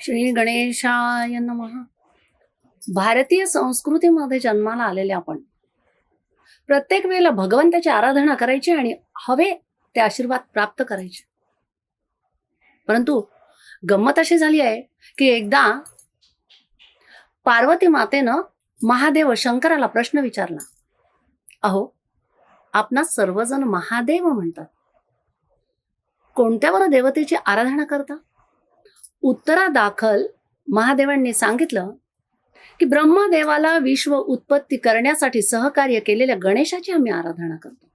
श्री गणेशाय नमः. भारतीय संस्कृतीमध्ये जन्माला आलेले आपण. प्रत्येक वेळेला भगवंताची आराधना करायची आणि हवे ते आशीर्वाद प्राप्त करायचे. परंतु गंमत अशी झाली आहे की एकदा पार्वती मातेनं महादेव शंकराला प्रश्न विचारला. अहो आपणा सर्वजण महादेव म्हणतात. कोणत्या बरं देवतेची आराधना करता? उत्तरादाखल महादेवांनी सांगितलं की ब्रह्मदेवाला विश्व उत्पत्ती करण्यासाठी सहकार्य केलेल्या गणेशाची आम्ही आराधना करतो.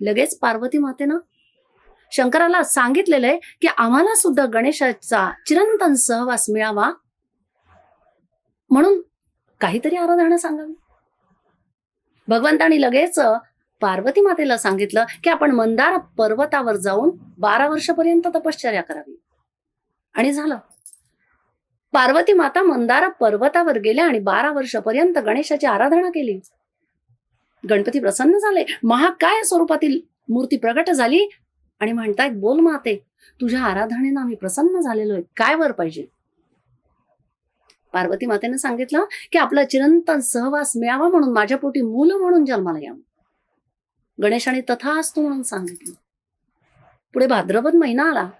लगेच पार्वती मातेनं शंकराला सांगितलेलं आहे की आम्हाला सुद्धा गणेशाचा चिरंतन सहवास मिळावा म्हणून काहीतरी आराधना सांगावी. भगवंतानी लगेच पार्वती मातेला सांगितलं की आपण मंदार पर्वतावर जाऊन बारा वर्षपर्यंत तपश्चर्या करावी. आणि झालं. पार्वती माता मंदार पर्वतावर गेल्या आणि बारा वर्षापर्यंत गणेशाची आराधना केली. गणपती प्रसन्न झाले. महाकाय स्वरूपातील मूर्ती प्रगट झाली? आणि म्हणतायत बोल माते तुझ्या आराधनेनं आम्ही प्रसन्न झालेलो आहे. काय वर पाहिजे? पार्वती मातेने सांगितलं की आपला चिरंतन सहवास मिळावा म्हणून माझ्या पोटी मूल म्हणून जन्माला यावं गणेशाने तथा असतो म्हणून सांगितलं. पुढे भाद्रपद महिना आला.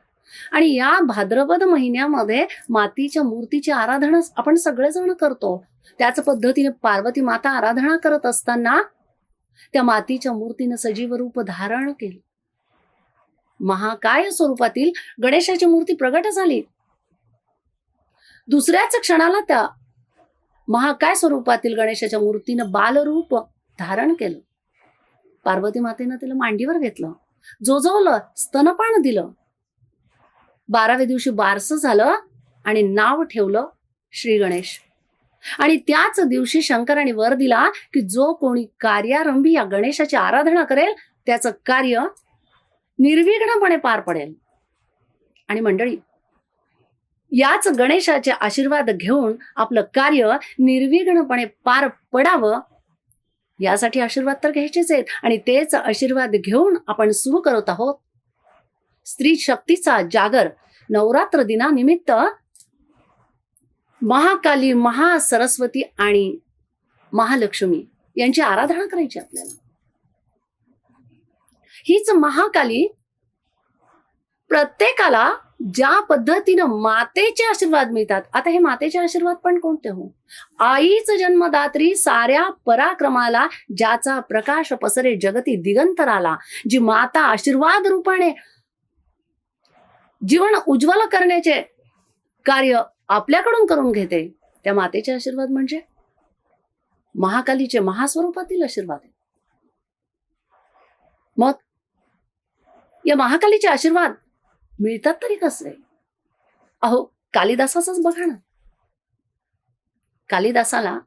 आणि या भाद्रपद महिन्यामध्ये मातीच्या मूर्तीची आराधना आपण सगळेजण करतो. त्याच पद्धतीने पार्वती माता आराधना करत असताना त्या मातीच्या मूर्तीनं सजीव रूप धारण केलं. महाकाय स्वरूपातील गणेशाची मूर्ती प्रगट झाली. दुसऱ्याच क्षणाला त्या महाकाय स्वरूपातील गणेशाच्या मूर्तीनं बालरूप धारण केलं. पार्वती मातेनं तिला मांडीवर घेतलं. जोजवलं स्तनपान दिलं. बाराव्या दिवशी बारसं झालं आणि नाव ठेवलं श्री गणेश. आणि त्याच दिवशी शंकराने वर दिला की जो कोणी कार्यारंभी या गणेशाची आराधना करेल त्याचं कार्य निर्विघ्नपणे पार पडेल. आणि मंडळी याच गणेशाचे आशीर्वाद घेऊन आपलं कार्य निर्विघ्नपणे पार पडावं यासाठी आशीर्वाद तर घ्यायचेच आहेत. आणि तेच आशीर्वाद घेऊन आपण सुरू करत आहोत स्त्री शक्तीचा जागर नवरात्र दिनानिमित्त महाकाली महासरस्वती आणि महालक्ष्मी यांची आराधना करायची आपल्याला. हीच महाकाली प्रत्येकाला ज्या पद्धतीनं मातेचे आशीर्वाद मिळतात आता हे मातेचे आशीर्वाद पण कोणते हो? आईच जन्मदात्री साऱ्या पराक्रमाला ज्याचा प्रकाश पसरे जगती दिगंतराला जी माता आशीर्वाद रूपाने जीवन उज्ज्वल करण्याचे कार्य आपल्याकडून करून घेते. त्या मातेचे आशीर्वाद म्हणजे महाकालीचे महास्वरूपातील आशीर्वाद. आहे मग या महाकालीचे आशीर्वाद मिळतात तरी कसे अहो कालिदासाच बघा ना. कालिदासाला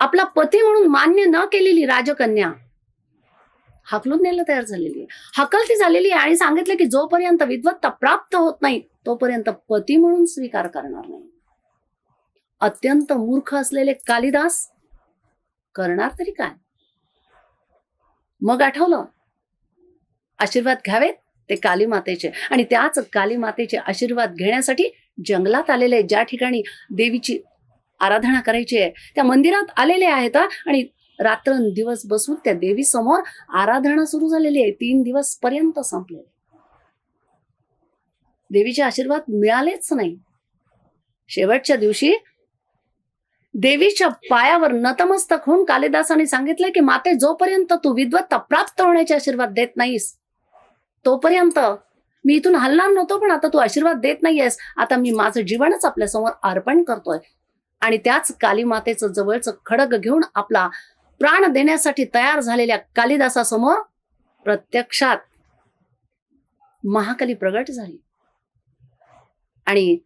आपला पती म्हणून मान्य न केलेली राजकन्या हाकलून न्यायला तयार झालेली आहे. हकलती झालेली आहे आणि सांगितलं की जोपर्यंत विद्वत्ता प्राप्त होत नाही तोपर्यंत पती म्हणून स्वीकार करणार नाही. अत्यंत मूर्ख असलेले कालिदास करणार तरी काय? मग आठवलं? आशीर्वाद घ्यावेत ते काली मातेचे आणि त्याच काली मातेचे आशीर्वाद घेण्यासाठी जंगलात आलेले ज्या ठिकाणी देवीची आराधना करायची आहे त्या मंदिरात आलेले आहेत आणि रात्रंदिवस बसून त्या देवी समोर आराधना सुरू झालेली आहे. तीन दिवस पर्यंत संपले देवीचे आशीर्वाद मिळालेच नाही. शेवटच्या दिवशी देवीच्या पायावर नतमस्तक होऊन कालिदासाने सांगितलं की माते जोपर्यंत तू विद्वत्ता प्राप्त होण्याचे आशीर्वाद देत नाहीस तोपर्यंत मी इथून हलणार नव्हतो पण आता तू आशीर्वाद देत नाहीयेस. आता मी माझं जीवनच आपल्यासमोर अर्पण करतोय. आणि त्याच काली मातेचं जवळचं खडग घेऊन आपला प्राण देण्यासाठी तयार झालेल्या कालिदासासमोर प्रत्यक्षात महाकाली प्रगट झाली. आणि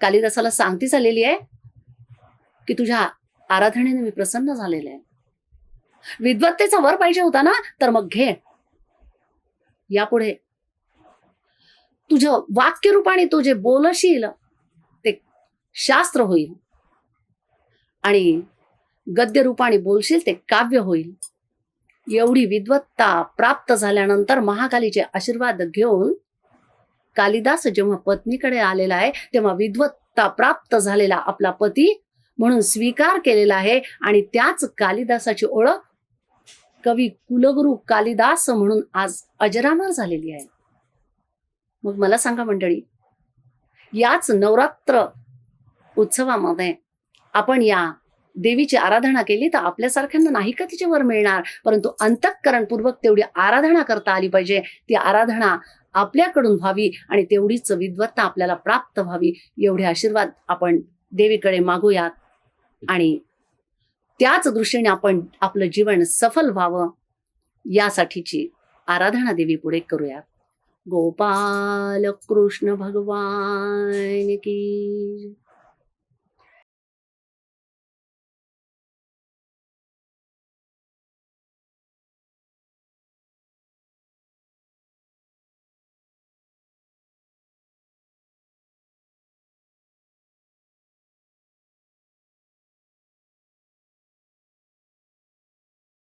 कालिदासाला सांगती झालेली आहे की तुझ्या आराधनेने मी प्रसन्न झालेले आहे. विद्वत्तेचा वर पाहिजे होता ना तर मग घे. यापुढे तुझं वाक्य रूपाने तू जे बोलशील ते शास्त्र होईल. आणि गद्यरूपाने बोलशील ते काव्य होईल. एवढी विद्वत्ता प्राप्त झाल्यानंतर महाकालीचे आशीर्वाद घेऊन कालिदास जेव्हा पत्नीकडे आलेला आहे तेव्हा विद्वत्ता प्राप्त झालेला आपला पती म्हणून स्वीकार केलेला आहे आणि त्याच कालिदासाची ओळख कवी कुलगुरू कालिदास म्हणून आज अजरामर झालेली आहे. मग मला सांगा मंडळी याच नवरात्र उत्सवामध्ये आपण या देवीची आराधना केली तर आपल्यासारख्यांना नाही का तिचे वर मिळणार? परंतु अंतःकरणपूर्वक तेवढी आराधना करता आली पाहिजे. ती आराधना आपल्याकडून व्हावी आणि तेवढीच विद्वत्ता आपल्याला प्राप्त व्हावी एवढे आशीर्वाद आपण देवीकडे मागूयात. आणि त्याच दृष्टीने आपण आपलं जीवन सफल व्हावं यासाठीची आराधना देवी पुढे करूयात. गोपाल कृष्ण भगवान की